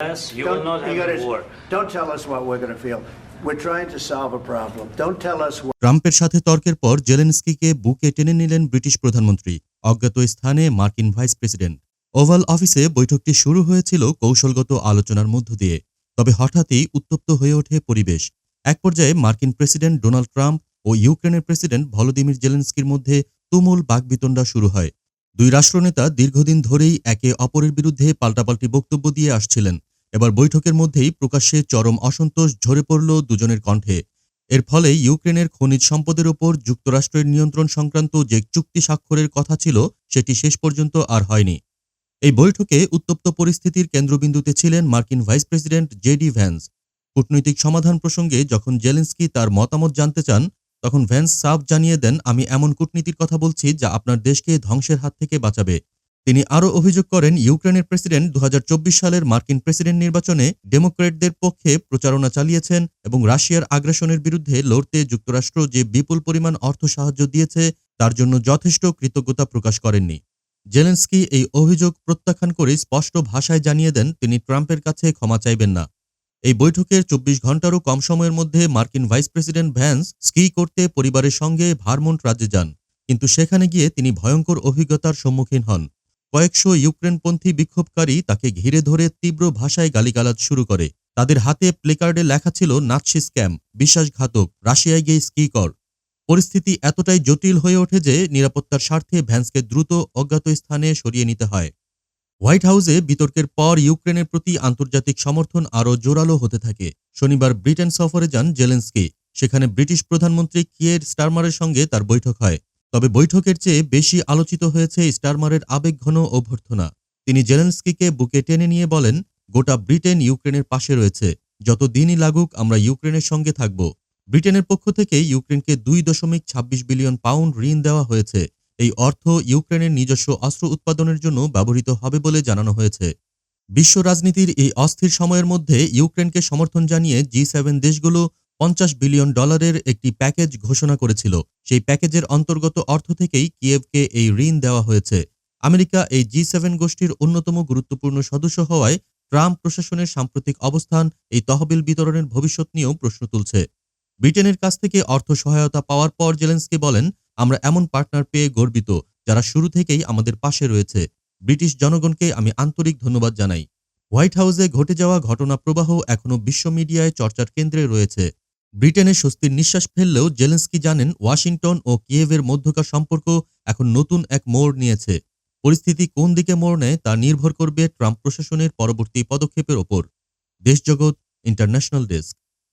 Yes, you don't, will not have gotta- war. Don't tell us what we're going to feel. We're trying to solve a problem. Don't tell us what. ট্রাম্পের সাথে তর্কের পর জেলেনস্কিকে বুকে টেনে নিলেন British প্রধানমন্ত্রী অজ্ঞাত স্থানে মার্কিন ভাইস প্রেসিডেন্ট ওভাল অফিসে বৈঠকটি শুরু হয়েছিল কৌশলগত আলোচনার মধ্য দিয়ে তবে হঠাৎই উত্তপ্ত হয়ে ওঠে পরিবেশ এক পর্যায়ে মার্কিন প্রেসিডেন্ট ডোনাল্ড ট্রাম্প ও ইউক্রেনের প্রেসিডেন্ট ভলোদিমির জেলেনস্কির মধ্যে তুমুল বাকবিতণ্ডা শুরু হয় দুই রাষ্ট্রনেতা দীর্ঘদিন ধরেই একে অপরের বিরুদ্ধে পাল্টাপাল্টি বক্তব্য দিয়ে আসছিলেন। এবার বৈঠকের মধ্যেই প্রকাশ্যে চরম অসন্তোষ ঝরে পড়ল দুজনের কণ্ঠে। এর ফলে ইউক্রেনের খনিজ সম্পদের ওপর যুক্তরাষ্ট্রের নিয়ন্ত্রণ সংক্রান্ত যে চুক্তি স্বাক্ষরের কথা ছিল, সেটি শেষ পর্যন্ত আর হয়নি। এই বৈঠকে উত্তপ্ত পরিস্থিতির কেন্দ্রবিন্দুতে ছিলেন মার্কিন ভাইস প্রেসিডেন্ট জেডি ভ্যান্স। কূটনৈতিক সমাধান প্রসঙ্গে যখন জেলেন্সকি তার মতামত জানতে চান তখন ভ্যান্স সাফ জানিয়ে দেন, আমি এমন কূটনীতির কথা বলছি যা আপনার দেশকে ধ্বংসের হাত থেকে বাঁচাবে। তিনি আরও অভিযোগ করেন, ইউক্রেনের প্রেসিডেন্ট দু হাজার চব্বিশ সালের মার্কিন প্রেসিডেন্ট নির্বাচনে ডেমোক্রেটদের পক্ষে প্রচারণা চালিয়েছেন এবং রাশিয়ার আগ্রাসনের বিরুদ্ধে লড়তে যুক্তরাষ্ট্র যে বিপুল পরিমাণ অর্থ সাহায্য দিয়েছে, তার জন্য যথেষ্ট কৃতজ্ঞতা প্রকাশ করেননি। জেলেন্সকি এই অভিযোগ প্রত্যাখ্যান করে স্পষ্ট ভাষায় জানিয়ে দেন, তিনি ট্রাম্পের কাছে ক্ষমা চাইবেন না। এই বৈঠকের চব্বিশ ঘন্টারও কম সময়ের মধ্যে মার্কিন ভাইস প্রেসিডেন্ট ভ্যান্স স্কি করতে পরিবারের সঙ্গে ভারমন্ট রাজ্যে যান, কিন্তু সেখানে গিয়ে তিনি ভয়ঙ্কর অভিজ্ঞতার সম্মুখীন হন। কয়েকশো ইউক্রেনপন্থী বিক্ষোভকারী তাকে ঘিরে ধরে তীব্র ভাষায় গালিগালাজ শুরু করে। তাদের হাতে প্লেকার্ডে লেখা ছিল, নাৎসি স্ক্যাম, বিশ্বাসঘাতক, রাশিয়ায় গিয়ে স্কি কর। পরিস্থিতি এতটাই জটিল হয়ে ওঠে যে নিরাপত্তার স্বার্থে ভ্যান্সকে দ্রুত অজ্ঞাত স্থানে সরিয়ে নিতে হয়। হোয়াইট হাউসে বিতর্কের পর ইউক্রেনের প্রতি আন্তর্জাতিক সমর্থন আরও জোরালো হতে থাকে। শনিবার ব্রিটেন সফরে যান জেলেন্সকি। সেখানে ব্রিটিশ প্রধানমন্ত্রী কিয়ের স্টারমারের সঙ্গে তার বৈঠক হয়। তবে বৈঠকের চেয়ে বেশি আলোচিত হয়েছে স্টারমারের আবেগঘন অভ্যর্থনা। তিনি জেলেন্সকিকে বুকে টেনে নিয়ে বলেন, গোটা ব্রিটেন ইউক্রেনের পাশে রয়েছে। যত দিনই লাগুক, আমরা ইউক্রেনের সঙ্গে থাকব। ব্রিটেনের পক্ষ থেকে ইউক্রেনকে দুই দশমিক ছাব্বিশ বিলিয়ন পাউন্ড ঋণ দেওয়া হয়েছে। এই অর্থ ইউক্রেনের নিজস্ব অস্ত্র উৎপাদনের জন্য ব্যবহৃত হবে বলে জানানো হয়েছে। বিশ্ব রাজনীতির এই অস্থির সময়ের মধ্যে ইউক্রেনকে সমর্থন জানিয়ে জি সেভেন দেশগুলো পঞ্চাশ বিলিয়ন ডলারের একটি প্যাকেজ ঘোষণা করেছিল। সেই প্যাকেজের অন্তর্গত অর্থ থেকেই কিয়েভকে এই ঋণ দেওয়া হয়েছে। আমেরিকা এই জি সেভেন গোষ্ঠীর অন্যতম গুরুত্বপূর্ণ সদস্য হওয়ায় ট্রাম্প প্রশাসনের সাম্প্রতিক অবস্থান, এই তহবিল বিতরণের ভবিষ্যৎ নিয়েও প্রশ্ন তুলছে। ব্রিটেনের কাছ থেকে অর্থ সহায়তা পাওয়ার পর জেলেন্সকি বলেন আমরা এমন পার্টনার পেয়ে গর্বিত যারা শুরু থেকেই আমাদের পাশে রয়েছে। ব্রিটিশ জনগণকে আমি আন্তরিক ধন্যবাদ জানাই। হোয়াইট হাউসে ঘটে যাওয়া ঘটনা প্রবাহ এখনও বিশ্ব মিডিয়ায় চর্চার কেন্দ্রে রয়েছে। ব্রিটেনে স্বস্তির নিঃশ্বাস ফেললেও জেলেন্সকি জানেন ওয়াশিংটন ও কিয়েভের মধ্যকার সম্পর্ক এখন নতুন এক মোড় নিয়েছে। পরিস্থিতি কোন দিকে মোড় নেয় তা নির্ভর করবে ট্রাম্প প্রশাসনের পরবর্তী পদক্ষেপের ওপর। দেশজগৎ ইন্টারন্যাশনাল ডেস্ক